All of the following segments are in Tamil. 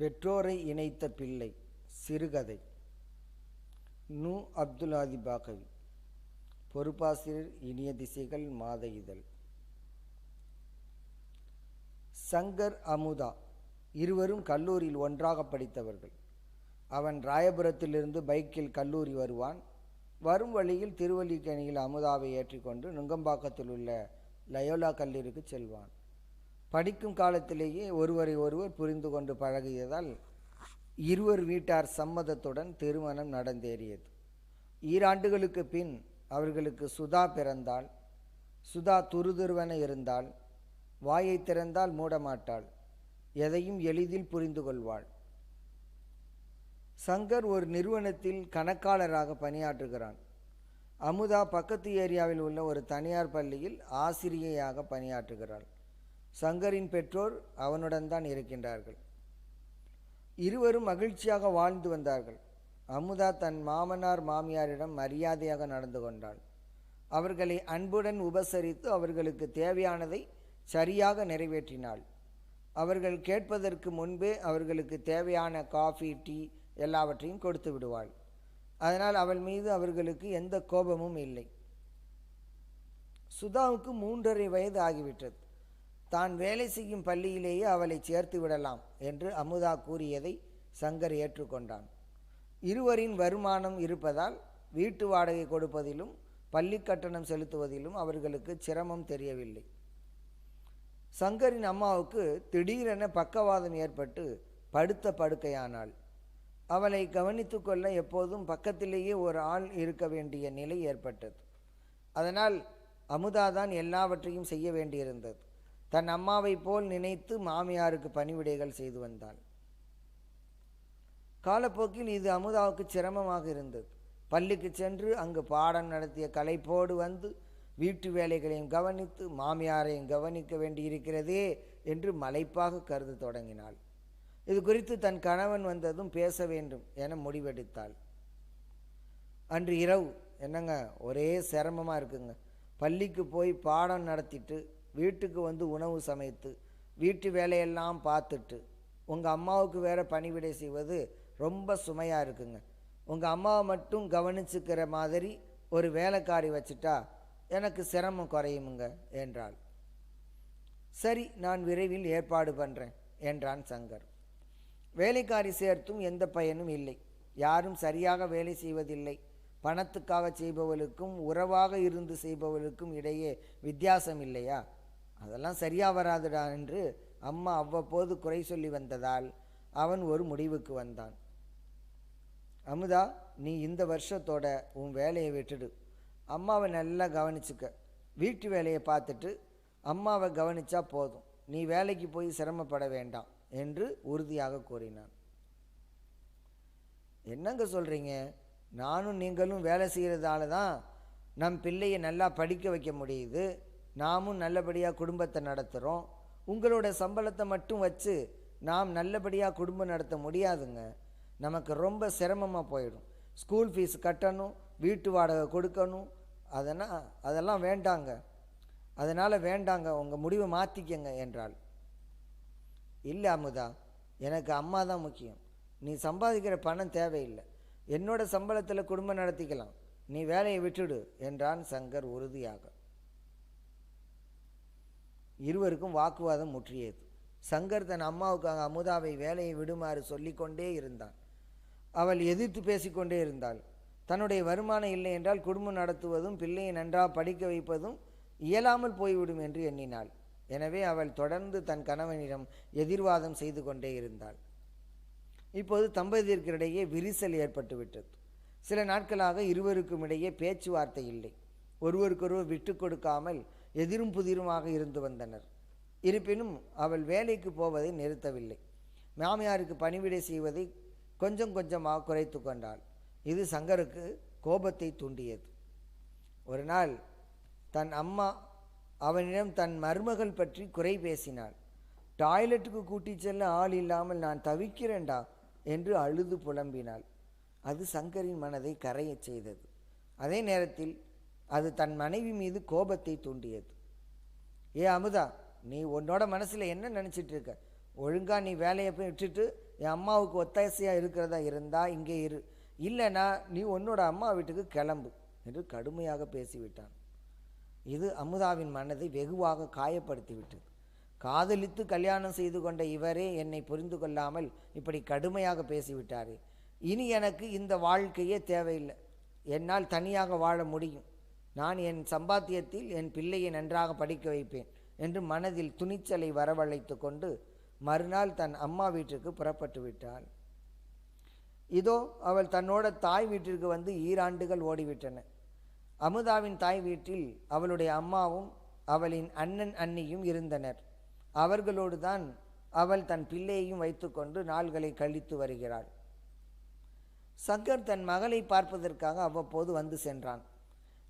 பெற்றோரை இணைத்த பிள்ளை சிறுகதை. நு. அப்துல் ஆதி பாகவி. பொறுப்பாசிரியர் இனிய திசைகள் மாத இதழ். சங்கர் அமுதா. இருவரும் கல்லூரியில் ஒன்றாக படித்தவர்கள். அவன் ராயபுரத்திலிருந்து பைக்கில் கல்லூரி வருவான். வரும் வழியில் திருவல்லிக்கணியில் அமுதாவை ஏற்றிக்கொண்டு நுங்கம்பாக்கத்தில் உள்ள லயோலா கல்லூரிக்கு செல்வான். படிக்கும் காலத்திலேயே ஒருவரை ஒருவர் புரிந்து கொண்டு பழகியதால் இருவர் வீட்டார் சம்மதத்துடன் திருமணம் நடந்தேறியது. ஈராண்டுகளுக்கு பின் அவர்களுக்கு சுதா பிறந்தாள். சுதா துருதுருவென இருந்தால் வாயை திறந்தால் மூடமாட்டாள். எதையும் எளிதில் புரிந்து கொள்வாள். சங்கர் ஒரு நிறுவனத்தில் கணக்காளராக பணியாற்றுகிறான். அமுதா பக்கத்து ஏரியாவில் உள்ள ஒரு தனியார் பள்ளியில் ஆசிரியையாக பணியாற்றுகிறாள். சங்கரின் பெற்றோர் அவனுடன் தான் இருக்கின்றார்கள். இருவரும் மகிழ்ச்சியாக வாழ்ந்து வந்தார்கள். அமுதா தன் மாமனார் மாமியாரிடம் மரியாதையாக நடந்து கொண்டாள். அவர்களை அன்புடன் உபசரித்து அவர்களுக்கு தேவையானதை சரியாக நிறைவேற்றினாள். அவர்கள் கேட்பதற்கு முன்பே அவர்களுக்கு தேவையான காஃபி டீ எல்லாவற்றையும் கொடுத்து விடுவாள். அதனால் அவள் மீது அவர்களுக்கு எந்த கோபமும் இல்லை. சுதாவுக்கு மூன்றரை வயது ஆகிவிட்டது. தான் வேலை செய்யும் பள்ளியிலேயே அவளை சேர்த்து விடலாம் என்று அமுதா கூறியதை சங்கர் ஏற்றுக்கொண்டான். இருவரின் வருமானம் இருப்பதால் வீட்டு வாடகை கொடுப்பதிலும் பள்ளி கட்டணம் செலுத்துவதிலும் அவர்களுக்கு சிரமம் தெரியவில்லை. சங்கரின் அம்மாவுக்கு திடீரென பக்கவாதம் ஏற்பட்டு படுத்த படுக்கையானாள். அவளை கவனித்து கொள்ள எப்போதும் பக்கத்திலேயே ஒரு ஆள் இருக்க வேண்டிய நிலை ஏற்பட்டது. அதனால் அமுதாதான் எல்லாவற்றையும் செய்ய வேண்டியிருந்தது. தன் அம்மாவை போல் நினைத்து மாமியாருக்கு பணிவிடைகள் செய்து வந்தாள். காலப்போக்கில் இது அமுதாவுக்கு சிரமமாக இருந்தது. பள்ளிக்கு சென்று அங்கு பாடம் நடத்திய கலைப்போடு வந்து வீட்டு வேலைகளையும் கவனித்து மாமியாரையும் கவனிக்க வேண்டியிருக்கிறதே என்று மலைப்பாக கருத தொடங்கினாள். இது குறித்து தன் கணவன் வந்ததும் பேச வேண்டும் என முடிவெடுத்தாள். அன்று இரவு என்னங்க ஒரே சிரமமாக இருக்குங்க. பள்ளிக்கு போய் பாடம் நடத்திட்டு வீட்டுக்கு வந்து உணவு சமைத்து வீட்டு வேலையெல்லாம் பார்த்துட்டு உங்கள் அம்மாவுக்கு வேறு பணிவிடை செய்வது ரொம்ப சுமையாக இருக்குங்க. உங்கள் அம்மாவை மட்டும் கவனிச்சுக்கிற மாதிரி ஒரு வேலைக்காரி வச்சுட்டா எனக்கு சிரமம் குறையுமுங்க என்றாள். சரி நான் விரைவில் ஏற்பாடு பண்ணுறேன் என்றான் சங்கர். வேலைக்காரி சேர்த்தும் எந்த பயனும் இல்லை. யாரும் சரியாக வேலை செய்வதில்லை. பணத்துக்காக செய்பவளுக்கும் உறவாக இருந்து செய்பவளுக்கும் இடையே வித்தியாசம் இல்லையா? அதெல்லாம் சரியாக வராதுடா என்று அம்மா அவ்வப்போது குறை சொல்லி வந்ததால் அவன் ஒரு முடிவுக்கு வந்தான். அமுதா நீ இந்த வருஷத்தோட உன் வேலையை விட்டுடு. அம்மாவை நல்லா கவனிச்சுக்க. வீட்டு வேலையை பார்த்துட்டு அம்மாவை கவனிச்சா போதும். நீ வேலைக்கு போய் சிரமப்பட வேண்டாம் என்று உறுதியாக கூறினான். என்னங்க சொல்கிறீங்க நானும் நீங்களும் வேலை செய்கிறதால தான் நம் பிள்ளையை நல்லா படிக்க வைக்க முடியுது. நாமும் நல்லபடியாக குடும்பத்தை நடத்துகிறோம் உங்களோட சம்பளத்தை மட்டும் வச்சு நாம் நல்லபடியாக குடும்பம் நடத்த முடியாதுங்க. நமக்கு ரொம்ப சிரமமாக போயிடும். ஸ்கூல் ஃபீஸ் கட்டணும் வீட்டு வாடகை கொடுக்கணும் அதனால் அதெல்லாம் வேண்டாங்க. அதனால் வேண்டாங்க உங்கள் முடிவை மாற்றிக்கங்க என்றாள். இல்லை அமுதா எனக்கு அம்மா தான் முக்கியம். நீ சம்பாதிக்கிற பணம் தேவையில்லை. என்னோட சம்பளத்தில் குடும்பம் நடத்திக்கலாம். நீ வேலையை விட்டுடு என்றான் சங்கர் உறுதியாக. இருவருக்கும் வாக்குவாதம் முற்றியது. சங்கர் தன் அம்மாவுக்காக அமுதாவை வேலையை விடுமாறு சொல்லிக்கொண்டே இருந்தான். அவள் எதிர்த்து பேசிக்கொண்டே இருந்தாள். தன்னுடைய வருமானம் இல்லை என்றால் குடும்பம் நடத்துவதும் பிள்ளையை நன்றாக படிக்க வைப்பதும் இயலாமல் போய்விடும் என்று எண்ணினாள். எனவே அவள் தொடர்ந்து தன் கணவனிடம் எதிர்வாதம் செய்து கொண்டே இருந்தாள். இப்போது தம்பதியர்களிடையே விரிசல் ஏற்பட்டுவிட்டது. சில நாட்களாக இருவருக்கும் இடையே பேச்சுவார்த்தை இல்லை. ஒருவருக்கொருவர் விட்டு கொடுக்காமல் எதிரும் புதிருமாக இருந்து வந்தனர். இருப்பினும் அவள் வேலைக்கு போவதை நிறுத்தவில்லை. மாமியாருக்கு பணிவிடை செய்வதை கொஞ்சம் கொஞ்சமாக குறைத்து கொண்டாள். இது சங்கருக்கு கோபத்தை தூண்டியது. ஒரு நாள் தன் அம்மா அவனிடம் தன் மருமகள் பற்றி குறை பேசினாள். டாய்லெட்டுக்கு கூட்டிச் செல்ல ஆள் இல்லாமல் நான் தவிக்கிறேன்டா என்று அழுது புலம்பினாள். அது சங்கரின் மனதை கரையச் செய்தது. அதே நேரத்தில் அது தன் மனைவி மீது கோபத்தை தூண்டியது. ஏ அமுதா நீ உன்னோட மனசில் என்ன நினச்சிட்டு இருக்க? ஒழுங்காக நீ வேலையை போய் விட்டுட்டு என் அம்மாவுக்கு ஒத்தாசையாக இருக்கிறதா இருந்தால் இங்கே இரு. இல்லைன்னா நீ உன்னோட அம்மா வீட்டுக்கு கிளம்பு என்று கடுமையாக பேசிவிட்டான். இது அமுதாவின் மனதை வெகுவாக காயப்படுத்திவிட்டது. காதலித்து கல்யாணம் செய்து கொண்ட இவரே என்னை புரிந்து கொள்ளாமல் இப்படி கடுமையாக பேசிவிட்டாரே. இனி எனக்கு இந்த வாழ்க்கையே தேவையில்லை. என்னால் தனியாக வாழ முடியும். நான் என் சம்பாத்தியத்தில் என் பிள்ளையை நன்றாக படிக்க வைப்பேன் என்று மனதில் துணிச்சலை வரவழைத்து கொண்டு மறுநாள் தன் அம்மா வீட்டிற்கு புறப்பட்டு விட்டாள். இதோ அவள் தன்னோட தாய் வீட்டிற்கு வந்து ஈராண்டுகள் ஓடிவிட்டன. அமுதாவின் தாய் வீட்டில் அவளுடைய அம்மாவும் அவளின் அண்ணன் அண்ணியும் இருந்தனர். அவர்களோடு தான் அவள் தன் பிள்ளையையும் வைத்துக்கொண்டு நாள்களை கழித்து வருகிறாள். சங்கர் தன் மகளை பார்ப்பதற்காக அவ்வப்போது வந்து சென்றான்.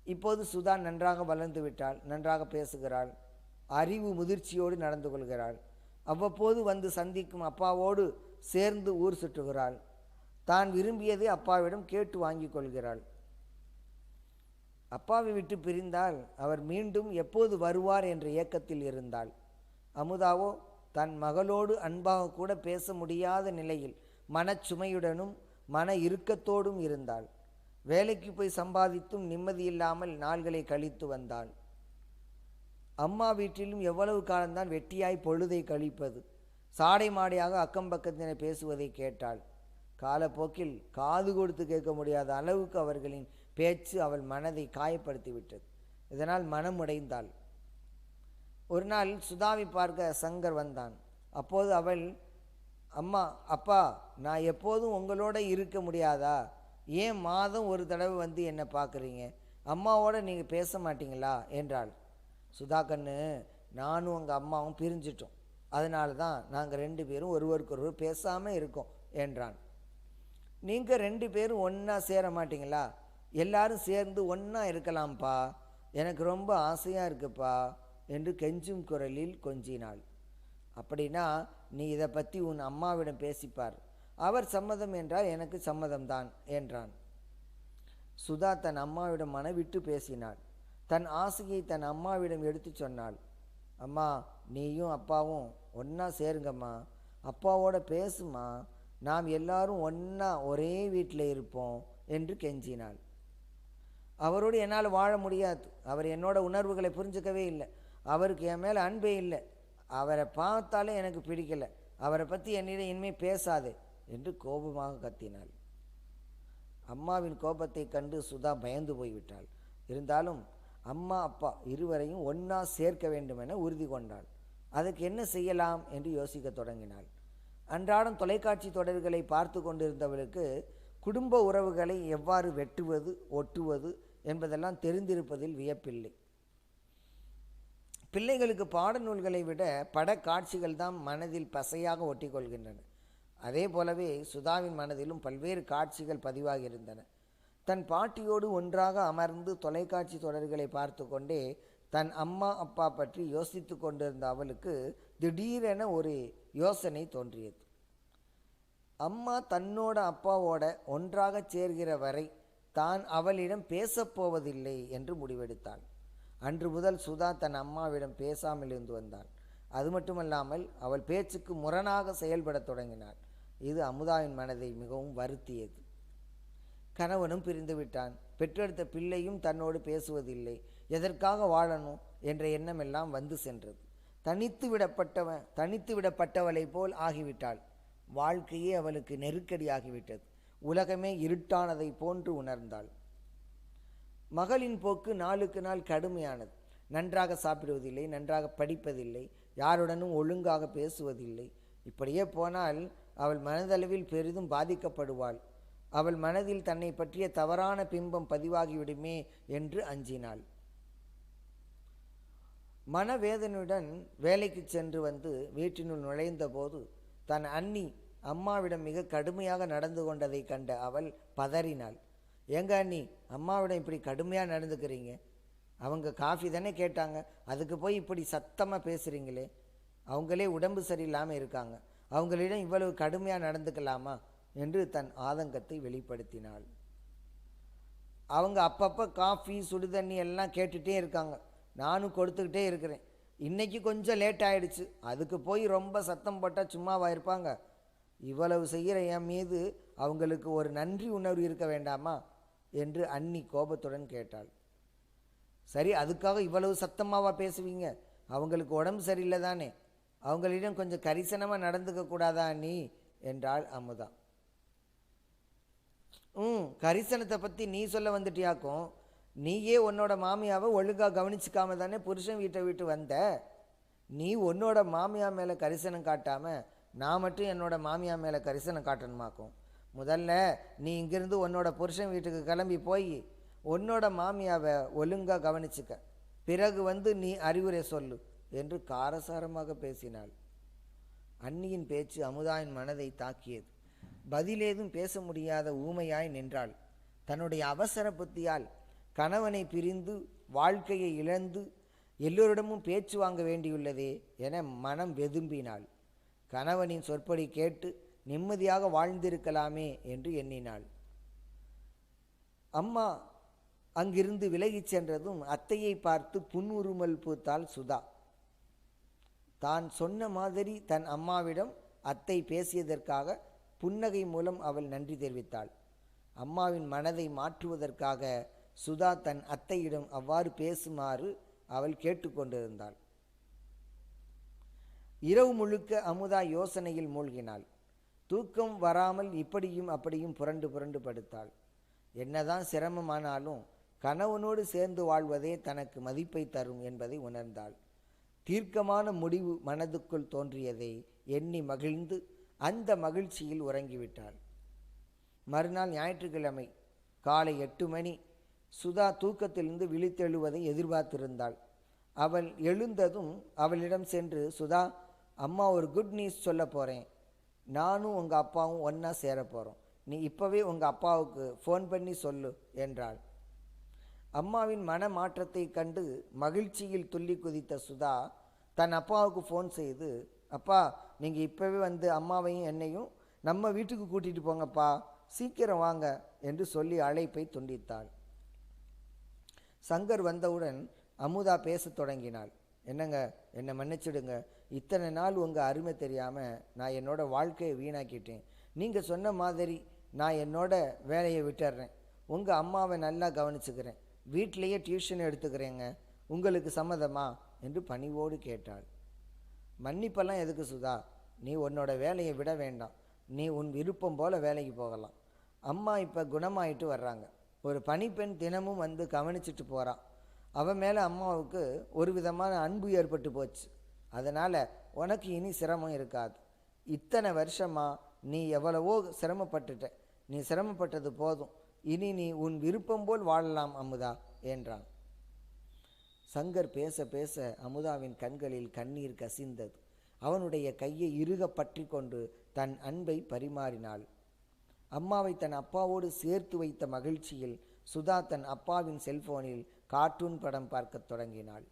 இப்போது சுதா நன்றாக வளர்ந்து விட்டாள் நன்றாக பேசுகிறாள் அறிவு முதிர்ச்சியோடு நடந்து கொள்கிறாள். அவ்வப்போது வந்து சந்திக்கும் அப்பாவோடு சேர்ந்து ஊர் சுற்றுகிறாள். தான் விரும்பியதை அப்பாவிடம் கேட்டு வாங்கி கொள்கிறாள். அப்பாவை விட்டு பிரிந்தால் அவர் மீண்டும் எப்போது வருவார் என்ற ஏக்கத்தில் இருந்தாள். அமுதாவோ தன் மகளோடு அன்பாக கூட பேச முடியாத நிலையில் மனச்சுமையுடனும் மன இறுக்கத்தோடும் இருந்தாள். வேலைக்கு போய் சம்பாதித்தும் நிம்மதியில்லாமல் நாள்களை கழித்து வந்தாள். அம்மா வீட்டிலும் எவ்வளவு காலம்தான் வெட்டியாய் பொழுதை கழிப்பது? சாடை மாடையாக அக்கம் பக்கத்தினை பேசுவதை கேட்டாள். காலப்போக்கில் காது கொடுத்து கேட்க முடியாத அளவுக்கு அவர்களின் பேச்சு அவள் மனதை காயப்படுத்தி விட்டது இதனால் மனம் உடைந்தாள். ஒரு நாள் சுதாவை பார்க்க சங்கர் வந்தான். அப்போது அவள் அம்மா அப்பா நான் எப்போதும் உங்களோட இருக்க முடியாதா? ஏன் மாதம் ஒரு தடவை வந்து என்னை பார்க்குறீங்க? அம்மாவோட நீங்கள் பேச மாட்டீங்களா? என்றாள். சுதாகண்ணு நானும் உங்கள் அம்மாவும் பிரிஞ்சிட்டோம். அதனால தான் நாங்கள் ரெண்டு பேரும் ஒருவருக்கொருவர் பேசாமல் இருக்கோம் என்றான். நீங்கள் ரெண்டு பேரும் ஒன்றா சேர மாட்டீங்களா? எல்லாரும் சேர்ந்து ஒன்றா இருக்கலாம்ப்பா. எனக்கு ரொம்ப ஆசையாக இருக்குப்பா என்று கெஞ்சும் குரலில் கொஞ்சினாள். அப்படின்னா நீ இதை பற்றி உன் அம்மாவிடம் பேசிப்பார். அவர் சம்மதம் என்றால் எனக்கு சம்மதம்தான் என்றான். சுதா தன் அம்மாவிடம் மனவிட்டு பேசினாள். தன் ஆசையை தன் அம்மாவிடம் எடுத்து சொன்னாள். அம்மா நீயும் அப்பாவும் ஒன்றா சேருங்கம்மா. அப்பாவோட பேசுமா. நாம் எல்லாரும் ஒன்றா ஒரே வீட்டில் இருப்போம் என்று கெஞ்சினாள். அவரோடு என்னால் வாழ முடியாது. அவர் என்னோட உணர்வுகளை புரிஞ்சுக்கவே இல்லை. அவருக்கு என் மேலே அன்பே இல்லை. அவரை பார்த்தாலே எனக்கு பிடிக்கல. அவரை பற்றி என்னிடம் இனிமேல் பேசாது. என்று கோபமாக கத்தினாள். அம்மாவின் கோபத்தை கண்டு சுதா பயந்து போய்விட்டாள். இருந்தாலும் அம்மா அப்பா இருவரையும் ஒன்றா சேர்க்க வேண்டும் என உறுதி கொண்டாள். அதுக்கு என்ன செய்யலாம் என்று யோசிக்க தொடங்கினாள். அன்றாடம் தொலைக்காட்சி தொடர்களை பார்த்து கொண்டிருந்தவளுக்கு குடும்ப உறவுகளை எவ்வாறு வெட்டுவது ஒட்டுவது என்பதெல்லாம் தெரிந்திருப்பதில் வியப்பில்லை. பிள்ளைகளுக்கு பாடநூல்களை விட படக்காட்சிகள் தான் மனதில் பசையாக ஒட்டிக்கொள்கின்றன. அதே போலவே சுதாவின் மனதிலும் பல்வேறு காட்சிகள் பதிவாகி இருந்தன தன் பாட்டியோடு ஒன்றாக அமர்ந்து தொலைக்காட்சி தொடர்களை பார்த்து கொண்டே தன் அம்மா அப்பா பற்றி யோசித்து கொண்டிருந்த அவளுக்கு திடீரென ஒரு யோசனை தோன்றியது. அம்மா தன்னோட அப்பாவோட ஒன்றாக சேர்கிற வரை தான் அவளிடம் பேசப்போவதில்லை என்று முடிவெடுத்தாள். அன்று முதல் சுதா தன் அம்மாவிடம் பேசாமல் இருந்து வந்தாள். அது மட்டுமல்லாமல் அவள் பேச்சுக்கு முரணாக செயல்படத் தொடங்கினாள். இது அமுதாவின் மனதை மிகவும் வருத்தியது. கணவனும் பிரிந்து விட்டான். பெற்றெடுத்த பிள்ளையும் தன்னோடு பேசுவதில்லை. எதற்காக வாழணும்? என்ற எண்ணமெல்லாம் வந்து சென்றது. தனித்து விடப்பட்டவன் தனித்து விடப்பட்டவளை போல் ஆகிவிட்டாள். வாழ்க்கையே அவளுக்கு நெருக்கடியாகிவிட்டது. உலகமே இருட்டானதை போன்று உணர்ந்தாள். மகளின் போக்கு நாளுக்கு நாள் கடுமையானது. நன்றாக சாப்பிடுவதில்லை நன்றாக படிப்பதில்லை யாருடனும் ஒழுங்காக பேசுவதில்லை. இப்படியே போனால் அவள் மனதளவில் பெரிதும் பாதிக்கப்படுவாள். அவள் மனதில் தன்னை பற்றிய தவறான பிம்பம் பதிவாகிவிடுமே என்று அஞ்சினாள். மனவேதனையுடன் வேலைக்கு சென்று வந்து வீட்டினுள் நுழைந்தபோது தன் அண்ணி அம்மாவிடம் மிக கடுமையாக நடந்து கொண்டதை கண்ட அவள் பதறினாள். ஏங்க அண்ணி அம்மாவிடம் இப்படி கடுமையாக நடந்துக்கிறீங்க? அவங்க காஃபி தானே கேட்டாங்க. அதுக்கு போய் இப்படி சத்தமாக பேசுகிறீங்களே அவங்களே உடம்பு சரியில்லாமல் இருக்காங்க. அவங்களிடம் இவ்வளவு கடுமையாக நடந்துக்கலாமா? என்று தன் ஆதங்கத்தை வெளிப்படுத்தினாள். அவங்க அப்பப்போ காஃபி சுடுதண்ணி எல்லாம் கேட்டுகிட்டே இருக்காங்க. நானும் கொடுத்துக்கிட்டே இருக்கிறேன். இன்னைக்கு கொஞ்சம் லேட் ஆகிடுச்சு அதுக்கு போய் ரொம்ப சத்தம் போட்டால் சும்மாவாக இருப்பாங்க? இவ்வளவு செய்கிற என் மீது அவங்களுக்கு ஒரு நன்றி உணர்வு இருக்க வேண்டாமா? என்று அன்னி கோபத்துடன் கேட்டாள். சரி அதுக்காக இவ்வளவு சத்தமாவா பேசுவீங்க? அவங்களுக்கு உடம்பு சரியில்லை தானே? அவங்களிடம் கொஞ்சம் கரிசனமாக நடந்துக்க கூடாதா நீ? என்றாள் அமுதா. ம் கரிசனத்தை பற்றி நீ சொல்ல வந்துட்டியாக்கும் நீயே உன்னோட மாமியாவை ஒழுங்காக கவனிச்சிக்காம தானே புருஷன் வீட்டை விட்டு வந்த? நீ உன்னோட மாமியா மேலே கரிசனம் காட்டாமல் நான் மட்டும் என்னோட மாமியா மேலே கரிசனம் காட்டணுமாக்கும் முதல்ல நீ இங்கிருந்து உன்னோட புருஷன் வீட்டுக்கு கிளம்பி போய் உன்னோட மாமியாவை ஒழுங்காக கவனிச்சுக்க. பிறகு வந்து நீ அறிவுரை சொல்லு. என்று காரசாரமாக பேசினாள். அன்னியின் பேச்சு அமுதாயின் மனதை தாக்கியது. பதிலேதும் பேச முடியாத ஊமையாய் நின்றாள். தன்னுடைய அவசர புத்தியால் கணவனை பிரிந்து வாழ்க்கையை இழந்து எல்லோரிடமும் பேச்சு வாங்க வேண்டியுள்ளதே என மனம் வெதும்பினாள். கணவனின் சொற்படி கேட்டு நிம்மதியாக வாழ்ந்திருக்கலாமே என்று எண்ணினாள். அம்மா அங்கிருந்து விலகிச் சென்றதும் அத்தையை பார்த்து புன்னுருமல் பூத்தாள் சுதா. தான் சொன்ன மாதிரி தன் அம்மாவிடம் அத்தை பேசியதற்காக புன்னகை மூலம் அவள் நன்றி தெரிவித்தாள். அம்மாவின் மனதை மாற்றுவதற்காக சுதா தன் அத்தையிடம் அவ்வாறு பேசுமாறு அவள் கேட்டுக்கொண்டிருந்தாள். இரவு முழுக்க அமுதா யோசனையில் மூழ்கினாள். தூக்கம் வராமல் இப்படியும் அப்படியும் புரண்டு புரண்டு படுத்தாள். என்னதான் சிரமமானாலும் கணவனோடு சேர்ந்து வாழ்வதே தனக்கு மதிப்பை தரும் என்பதை உணர்ந்தாள். தீர்க்கமான முடிவு மனதுக்குள் தோன்றியதை எண்ணி மகிழ்ந்து அந்த மகிழ்ச்சியில் உறங்கிவிட்டாள். மறுநாள் ஞாயிற்றுக்கிழமை காலை எட்டு மணி சுதா தூக்கத்திலிருந்து விழித்தெழுவதை எதிர்பார்த்திருந்தாள். அவள் எழுந்ததும் அவளிடம் சென்று சுதா அம்மா ஒரு குட் நியூஸ் சொல்ல போகிறேன் நானும் உங்கள் அப்பாவும் ஒன்றா சேர போகிறோம் நீ இப்போவே உங்கள் அப்பாவுக்கு ஃபோன் பண்ணி சொல்லு என்றாள். அம்மாவின் மன மாற்றத்தை கண்டு மகிழ்ச்சியில் துள்ளி குதித்த சுதா தன் அப்பாவுக்கு ஃபோன் செய்து அப்பா நீங்கள் இப்போவே வந்து அம்மாவையும் என்னையும் நம்ம வீட்டுக்கு கூட்டிகிட்டு போங்கப்பா சீக்கிரம் வாங்க என்று சொல்லி அழைப்பை துண்டித்தாள். சங்கர் வந்தவுடன் அமுதா பேசத் தொடங்கினாள். என்னங்க என்னை மன்னிச்சிடுங்க. இத்தனை நாள் உங்கள் அருமை தெரியாமல் நான் என்னோட வாழ்க்கையை வீணாக்கிட்டேன். நீங்கள் சொன்ன மாதிரி நான் என்னோட வேலையை விட்டுறேன். உங்கள் அம்மாவை நல்லா கவனிச்சுக்கிறேன். வீட்டிலேயே டியூஷன் எடுத்துக்கிறேங்க. உங்களுக்கு சம்மதமா? என்று பணிவோடு கேட்டாள். மன்னிப்பெல்லாம் எதுக்கு சுதா? நீ உன்னோட வேலையை விட வேண்டாம். நீ உன் விருப்பம் போல் வேலைக்கு போகலாம். அம்மா இப்போ குணமாயிட்டு வர்றாங்க. ஒரு பணிப்பெண் தினமும் வந்து கவனிச்சிட்டு போகிறான் அவன் மேலே அம்மாவுக்கு ஒரு விதமான அன்பு ஏற்பட்டு போச்சு. அதனால் உனக்கு இனி சிரமம் இருக்காது. இத்தனை வருஷமா நீ எவ்வளவோ சிரமப்பட்டுட்ட. நீ சிரமப்பட்டது போதும். இனி நீ உன் விருப்பம் போல் வாழலாம் அமுதா என்றான். சங்கர் பேச பேச அமுதாவின் கண்களில் கண்ணீர் கசிந்தது. அவனுடைய கையை இறுக பற்றி கொண்டு தன் அன்பை பரிமாறினாள். அம்மாவை தன் அப்பாவோடு சேர்த்து வைத்த மகிழ்ச்சியில் சுதா தன் அப்பாவின் செல்போனில் கார்ட்டூன் படம் பார்க்கத் தொடங்கினாள்.